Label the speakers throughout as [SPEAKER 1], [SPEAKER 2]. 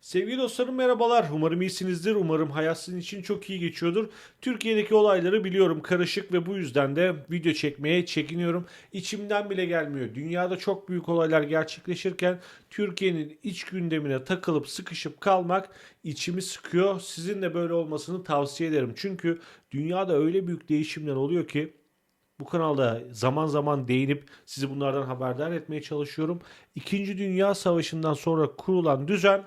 [SPEAKER 1] Sevgili dostlarım merhabalar. Umarım iyisinizdir. Umarım hayat sizin için çok iyi geçiyordur. Türkiye'deki olayları biliyorum karışık ve bu yüzden de video çekmeye çekiniyorum. İçimden bile gelmiyor. Dünyada çok büyük olaylar gerçekleşirken Türkiye'nin iç gündemine takılıp sıkışıp kalmak içimi sıkıyor. Sizin de böyle olmasını tavsiye ederim. Çünkü dünyada öyle büyük değişimler oluyor ki bu kanalda zaman zaman değinip sizi bunlardan haberdar etmeye çalışıyorum. İkinci Dünya Savaşı'ndan sonra kurulan düzen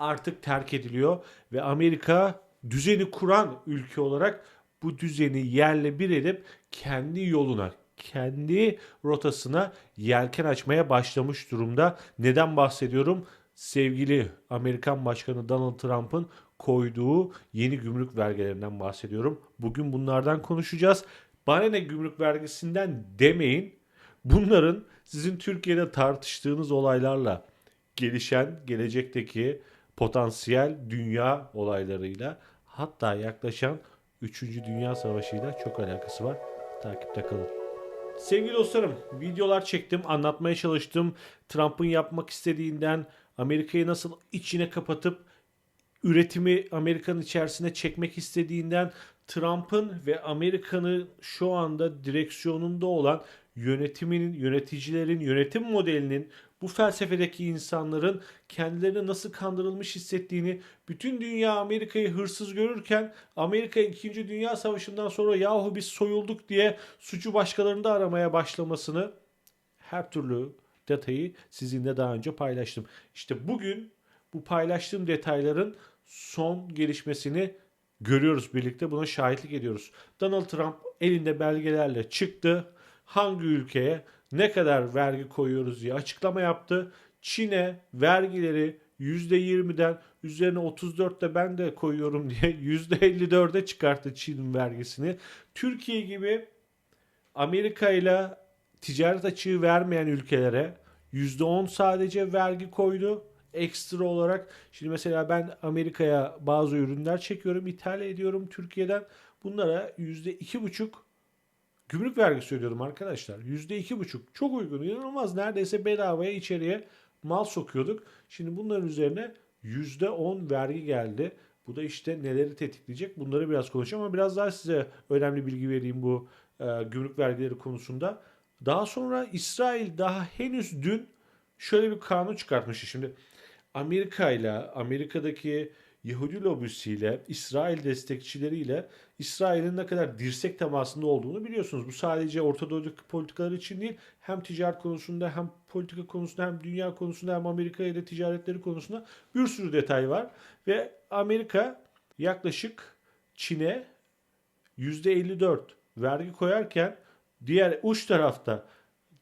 [SPEAKER 1] artık terk ediliyor ve Amerika düzeni kuran ülke olarak bu düzeni yerle bir edip kendi yoluna, kendi rotasına yelken açmaya başlamış durumda. Neden bahsediyorum? Sevgili Amerikan Başkanı Donald Trump'ın koyduğu yeni gümrük vergilerinden bahsediyorum. Bugün bunlardan konuşacağız. Bana ne gümrük vergisinden demeyin. Bunların sizin Türkiye'de tartıştığınız olaylarla gelişen gelecekteki potansiyel dünya olaylarıyla hatta yaklaşan 3. Dünya Savaşı'yla çok alakası var. Takipte kalın. Sevgili dostlarım, videolar çektim, anlatmaya çalıştım. Trump'ın yapmak istediğinden Amerika'yı nasıl içine kapatıp üretimi Amerika'nın içerisine çekmek istediğinden Trump'ın ve Amerika'nın şu anda direksiyonunda olan yönetiminin, yöneticilerin, yönetim modelinin bu felsefedeki insanların kendilerini nasıl kandırılmış hissettiğini, bütün dünya Amerika'yı hırsız görürken Amerika 2. Dünya Savaşı'ndan sonra yahu biz soyulduk diye suçu başkalarında aramaya başlamasını her türlü detayı sizinle daha önce paylaştım. İşte bugün bu paylaştığım detayların son gelişmesini görüyoruz birlikte. Buna şahitlik ediyoruz. Donald Trump elinde belgelerle çıktı. Hangi ülkeye ne kadar vergi koyuyoruz diye açıklama yaptı. Çin'e vergileri %20'den üzerine 34 de ben de koyuyorum diye %54'e çıkarttı Çin'in vergisini. Türkiye gibi Amerika ile ticaret açığı vermeyen ülkelere %10 sadece vergi koydu ekstra olarak. Şimdi mesela ben Amerika'ya bazı ürünler çekiyorum, ithal ediyorum Türkiye'den. Bunlara %2,5 gümrük vergisi ödüyorum arkadaşlar. %2,5 çok uygun, inanılmaz. Neredeyse bedavaya içeriye mal sokuyorduk. Şimdi bunların üzerine %10 vergi geldi. Bu da işte neleri tetikleyecek bunları biraz konuşacağım ama biraz daha size önemli bilgi vereyim bu e, gümrük vergileri konusunda. Daha sonra İsrail daha henüz dün şöyle bir kanun çıkartmıştı. Şimdi Amerika ile Amerika'daki Yahudi lobisiyle, İsrail destekçileriyle İsrail'in ne kadar dirsek temasında olduğunu biliyorsunuz. Bu sadece Orta Doğu'daki politikalar için değil, hem ticaret konusunda hem politika konusunda hem dünya konusunda hem Amerika ile ticaretleri konusunda bir sürü detay var. Ve Amerika yaklaşık Çin'e %54 vergi koyarken diğer uç tarafta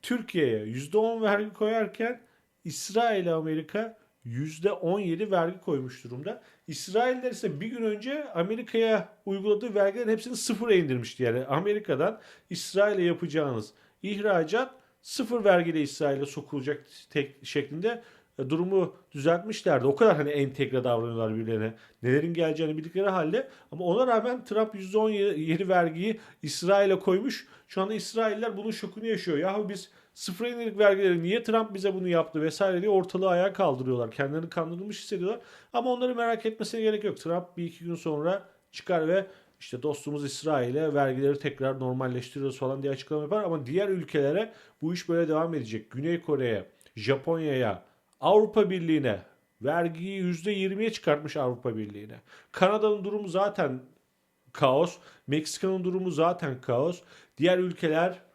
[SPEAKER 1] Türkiye'ye %10 vergi koyarken İsrail Amerika %17 vergi koymuş durumda. İsrailler ise bir gün önce Amerika'ya uyguladığı vergilerin hepsini sıfıra indirmişti. Yani Amerika'dan İsrail'e yapacağınız ihracat sıfır vergiyle İsrail'e sokulacak tek şeklinde e, durumu düzeltmişlerdi. O kadar hani entegre davranıyorlar birbirlerine. Nelerin geleceğini bildikleri halde. Ama ona rağmen Trump %17 vergiyi İsrail'e koymuş. Şu anda İsrailler bunun şokunu yaşıyor. Yahu biz sıfır indirik vergileri niye Trump bize bunu yaptı vesaire diye ortalığı ayağa kaldırıyorlar. Kendilerini kandırılmış hissediyorlar. Ama onları merak etmesine gerek yok. Trump bir iki gün sonra çıkar ve işte dostumuz İsrail'e vergileri tekrar normalleştiriyoruz falan diye açıklama yapar. Ama diğer ülkelere bu iş böyle devam edecek. Güney Kore'ye, Japonya'ya, Avrupa Birliği'ne vergiyi %20'ye çıkartmış Avrupa Birliği'ne. Kanada'nın durumu zaten kaos. Meksika'nın durumu zaten kaos. Diğer ülkeler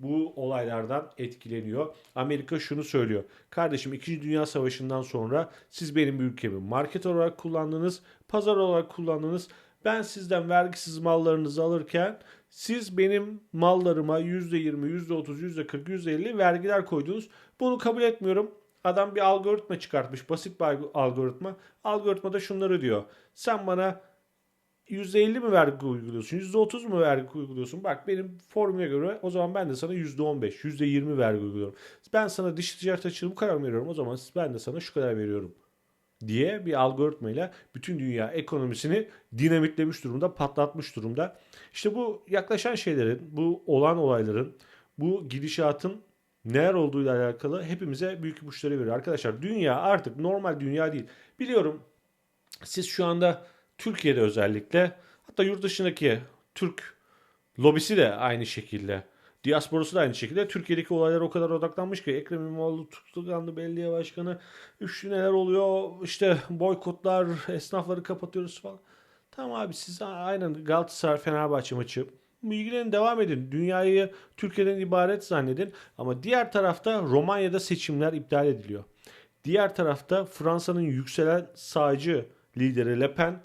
[SPEAKER 1] bu olaylardan etkileniyor. Amerika şunu söylüyor. Kardeşim 2. Dünya Savaşı'ndan sonra siz benim ülkemi market olarak kullandınız, pazar olarak kullandınız. Ben sizden vergisiz mallarınızı alırken siz benim mallarıma %20, %30, %40, %50 vergiler koydunuz. Bunu kabul etmiyorum. Adam bir algoritma çıkartmış. Basit bir algoritma. Algoritmada şunları diyor. Sen bana %50 mi vergi uyguluyorsun? %30 mu vergi uyguluyorsun? Bak benim formüle göre o zaman ben de sana %15, %20 vergi uyguluyorum. Ben sana dış ticaret açığı bu kadar veriyorum. O zaman ben de sana şu kadar veriyorum diye bir algoritmayla bütün dünya ekonomisini dinamitlemiş durumda, patlatmış durumda. İşte bu yaklaşan şeylerin, bu olan olayların, bu gidişatın neler olduğuyla alakalı hepimize büyük ipuçları veriyor. Arkadaşlar dünya artık normal dünya değil. Biliyorum siz şu anda Türkiye'de özellikle hatta yurt dışındaki Türk lobisi de aynı şekilde diasporası da aynı şekilde Türkiye'deki olaylara o kadar odaklanmış ki Ekrem İmamoğlu tutuklandı belediye başkanı üçlü neler oluyor işte boykotlar esnafları kapatıyoruz falan. Tamam abi siz aynen Galatasaray Fenerbahçe maçı ilgilenin devam edin. Dünyayı Türkiye'den ibaret zannedin. Ama diğer tarafta Romanya'da seçimler iptal ediliyor. Diğer tarafta Fransa'nın yükselen sağcı lideri Le Pen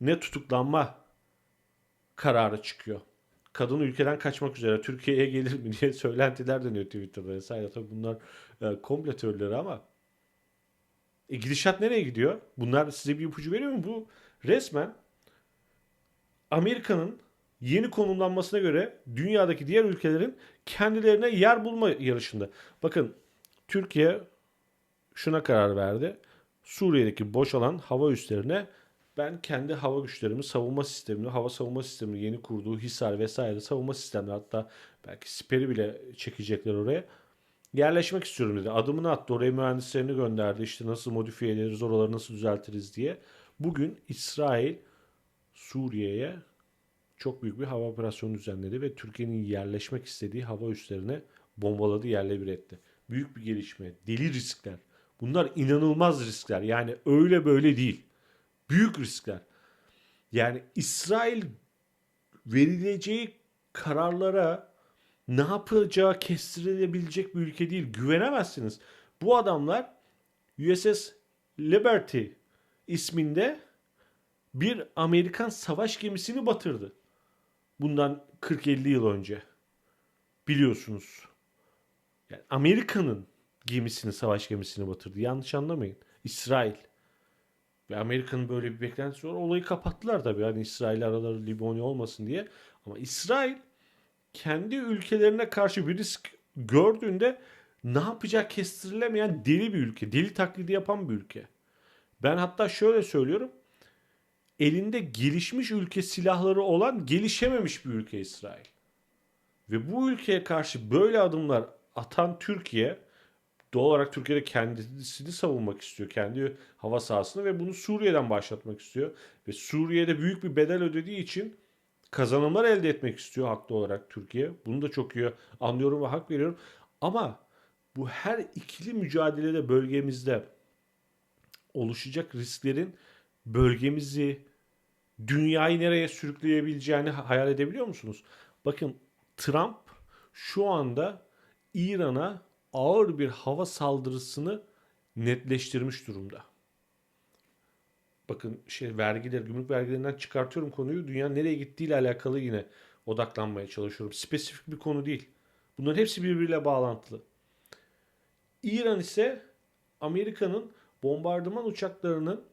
[SPEAKER 1] ne tutuklanma kararı çıkıyor. Kadın ülkeden kaçmak üzere Türkiye'ye gelir mi diye söylentiler dönüyor Twitter'da vesaire. Tabii bunlar e, komplo ama e, gidişat nereye gidiyor? Bunlar size bir ipucu veriyor mu? Bu resmen Amerika'nın yeni konumlanmasına göre dünyadaki diğer ülkelerin kendilerine yer bulma yarışında. Bakın Türkiye şuna karar verdi. Suriye'deki boşalan hava üslerine ben kendi hava güçlerimi, savunma sistemini, hava savunma sistemini yeni kurduğu Hisar vesaire savunma sistemleri hatta belki siperi bile çekecekler oraya. Yerleşmek istiyorum dedi. Adımını attı. Oraya mühendislerini gönderdi. İşte nasıl modifiye ederiz, oraları nasıl düzeltiriz diye. Bugün İsrail Suriye'ye çok büyük bir hava operasyonu düzenledi ve Türkiye'nin yerleşmek istediği hava üslerine bombaladı, yerle bir etti. Büyük bir gelişme, deli riskler. Bunlar inanılmaz riskler. Yani öyle böyle değil. Büyük riskler. Yani İsrail verileceği kararlara ne yapacağı kestirilebilecek bir ülke değil. Güvenemezsiniz. Bu adamlar USS Liberty isminde bir Amerikan savaş gemisini batırdı. Bundan 40-50 yıl önce. Biliyorsunuz. Yani Amerika'nın gemisini, savaş gemisini batırdı. Yanlış anlamayın. İsrail. Ve Amerika'nın böyle bir beklentisi var. Olayı kapattılar tabii. Yani İsrail araları Liboni olmasın diye. Ama İsrail kendi ülkelerine karşı bir risk gördüğünde ne yapacak kestirilemeyen deli bir ülke. Deli taklidi yapan bir ülke. Ben hatta şöyle söylüyorum. Elinde gelişmiş ülke silahları olan gelişememiş bir ülke İsrail. Ve bu ülkeye karşı böyle adımlar atan Türkiye doğal olarak Türkiye'de kendisini savunmak istiyor. Kendi hava sahasını ve bunu Suriye'den başlatmak istiyor. Ve Suriye'de büyük bir bedel ödediği için kazanımlar elde etmek istiyor haklı olarak Türkiye. Bunu da çok iyi anlıyorum ve hak veriyorum. Ama bu her ikili mücadelede bölgemizde oluşacak risklerin bölgemizi, dünyayı nereye sürükleyebileceğini hayal edebiliyor musunuz? Bakın Trump şu anda İran'a ağır bir hava saldırısını netleştirmiş durumda. Bakın şey vergiler, gümrük vergilerinden çıkartıyorum konuyu. Dünya nereye gittiğiyle alakalı yine odaklanmaya çalışıyorum. Spesifik bir konu değil. Bunların hepsi birbiriyle bağlantılı. İran ise Amerika'nın bombardıman uçaklarının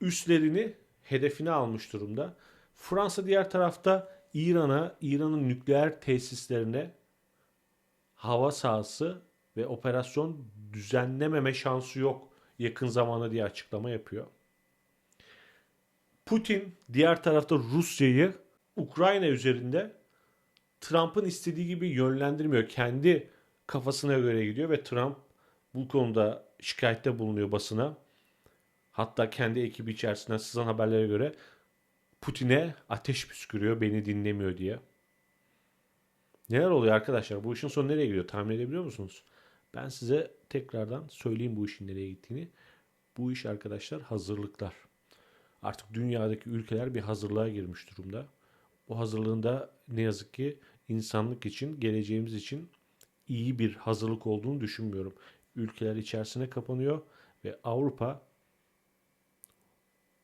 [SPEAKER 1] üslerini hedefine almış durumda. Fransa diğer tarafta İran'a, İran'ın nükleer tesislerine hava sahası ve operasyon düzenlememe şansı yok yakın zamanda diye açıklama yapıyor. Putin diğer tarafta Rusya'yı Ukrayna üzerinde Trump'ın istediği gibi yönlendirmiyor. Kendi kafasına göre gidiyor ve Trump bu konuda şikayette bulunuyor basına. Hatta kendi ekibi içerisinden sızan haberlere göre Putin'e ateş püskürüyor beni dinlemiyor diye. Neler oluyor arkadaşlar? Bu işin sonu nereye gidiyor? Tahmin edebiliyor musunuz? Ben size tekrardan söyleyeyim bu işin nereye gittiğini. Bu iş arkadaşlar hazırlıklar. Artık dünyadaki ülkeler bir hazırlığa girmiş durumda. Bu hazırlığında ne yazık ki insanlık için, geleceğimiz için iyi bir hazırlık olduğunu düşünmüyorum. Ülkeler içerisine kapanıyor ve Avrupa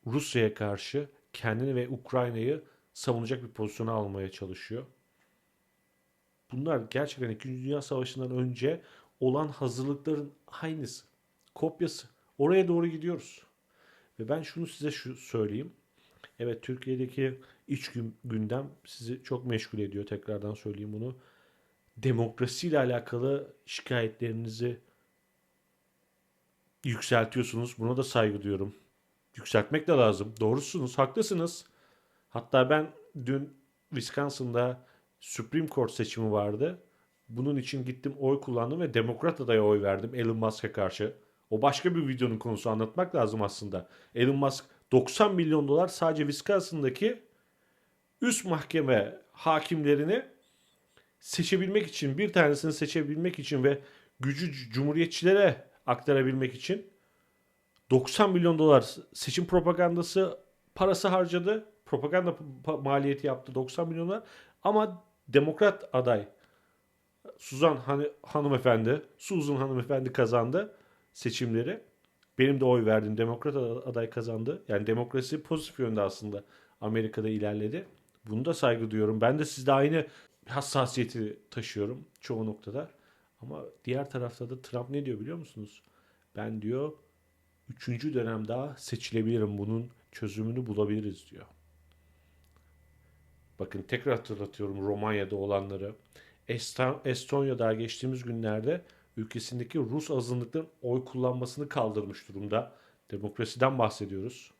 [SPEAKER 1] Rusya'ya karşı kendini ve Ukrayna'yı savunacak bir pozisyona almaya çalışıyor. Bunlar gerçekten 2. Dünya Savaşı'ndan önce olan hazırlıkların aynısı. Kopyası. Oraya doğru gidiyoruz. Ve ben şunu size şu söyleyeyim. Evet Türkiye'deki iç gündem sizi çok meşgul ediyor. Tekrardan söyleyeyim bunu. Demokrasiyle alakalı şikayetlerinizi yükseltiyorsunuz. Buna da saygı duyuyorum. Yükseltmek de lazım. Doğrusunuz, haklısınız. Hatta ben dün Wisconsin'da Supreme Court seçimi vardı. Bunun için gittim oy kullandım ve demokrat adaya oy verdim Elon Musk'a karşı. O başka bir videonun konusu anlatmak lazım aslında. Elon Musk 90 milyon dolar sadece Wisconsin'daki üst mahkeme hakimlerini seçebilmek için, bir tanesini seçebilmek için ve gücü cumhuriyetçilere aktarabilmek için 90 milyon dolar seçim propagandası parası harcadı. Propaganda pa- maliyeti yaptı 90 milyon dolar. Ama demokrat aday Suzan Han- hanımefendi, Susan hanımefendi kazandı seçimleri. Benim de oy verdiğim demokrat aday kazandı. Yani demokrasi pozitif yönde aslında Amerika'da ilerledi. Bunu da saygı duyuyorum. Ben de sizde aynı hassasiyeti taşıyorum çoğu noktada. Ama diğer tarafta da Trump ne diyor biliyor musunuz? Ben diyor üçüncü dönem daha seçilebilirim. Bunun çözümünü bulabiliriz diyor. Bakın tekrar hatırlatıyorum Romanya'da olanları. Eston- Estonya'da geçtiğimiz günlerde ülkesindeki Rus azınlıkların oy kullanmasını kaldırmış durumda. Demokrasiden bahsediyoruz.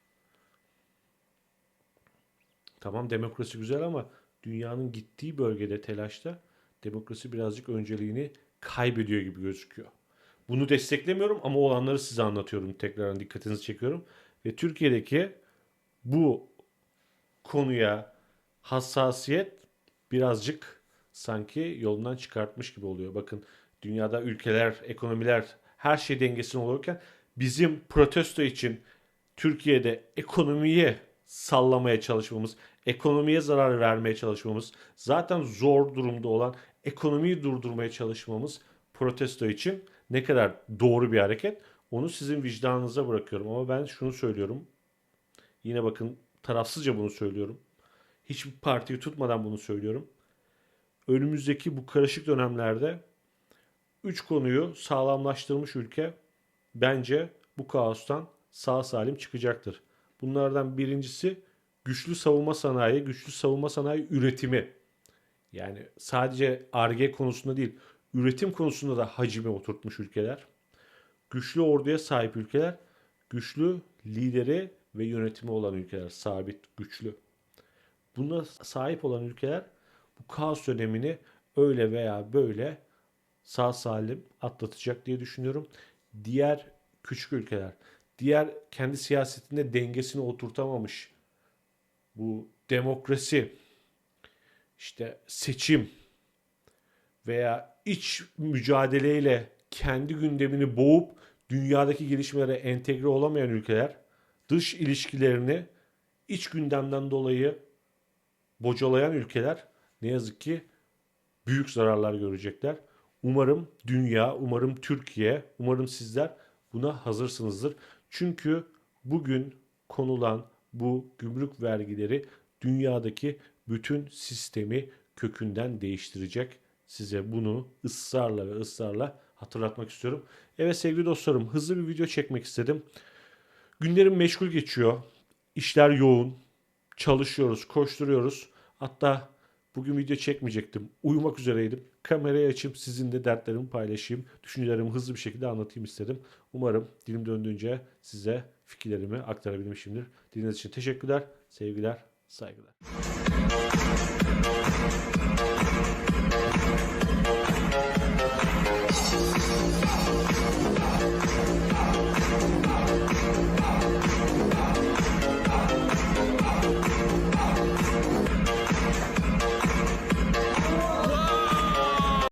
[SPEAKER 1] Tamam demokrasi güzel ama dünyanın gittiği bölgede telaşta demokrasi birazcık önceliğini kaybediyor gibi gözüküyor. Bunu desteklemiyorum ama olanları size anlatıyorum. Tekrar dikkatinizi çekiyorum. Ve Türkiye'deki bu konuya hassasiyet birazcık sanki yolundan çıkartmış gibi oluyor. Bakın dünyada ülkeler, ekonomiler her şey dengesini olurken bizim protesto için Türkiye'de ekonomiye sallamaya çalışmamız, ekonomiye zarar vermeye çalışmamız, zaten zor durumda olan ekonomiyi durdurmaya çalışmamız protesto için ne kadar doğru bir hareket onu sizin vicdanınıza bırakıyorum. Ama ben şunu söylüyorum. Yine bakın tarafsızca bunu söylüyorum. Hiçbir partiyi tutmadan bunu söylüyorum. Önümüzdeki bu karışık dönemlerde üç konuyu sağlamlaştırmış ülke bence bu kaostan sağ salim çıkacaktır. Bunlardan birincisi güçlü savunma sanayi, güçlü savunma sanayi üretimi. Yani sadece ARGE konusunda değil, üretim konusunda da hacime oturtmuş ülkeler. Güçlü orduya sahip ülkeler, güçlü lideri ve yönetimi olan ülkeler, sabit, güçlü. Buna sahip olan ülkeler bu kaos dönemini öyle veya böyle sağ salim atlatacak diye düşünüyorum. Diğer küçük ülkeler, diğer kendi siyasetinde dengesini oturtamamış bu demokrasi, işte seçim veya iç mücadeleyle kendi gündemini boğup dünyadaki gelişmelere entegre olamayan ülkeler dış ilişkilerini iç gündemden dolayı bocalayan ülkeler ne yazık ki büyük zararlar görecekler. Umarım dünya, umarım Türkiye, umarım sizler buna hazırsınızdır. Çünkü bugün konulan bu gümrük vergileri dünyadaki bütün sistemi kökünden değiştirecek. Size bunu ısrarla ve ısrarla hatırlatmak istiyorum. Evet sevgili dostlarım hızlı bir video çekmek istedim. Günlerim meşgul geçiyor. İşler yoğun. Çalışıyoruz, koşturuyoruz. Hatta bugün video çekmeyecektim. Uyumak üzereydim. Kamerayı açıp sizinle dertlerimi paylaşayım. Düşüncelerimi hızlı bir şekilde anlatayım istedim. Umarım dilim döndüğünce size fikirlerimi aktarabilmişimdir. Dinlediğiniz için teşekkürler, sevgiler, saygılar.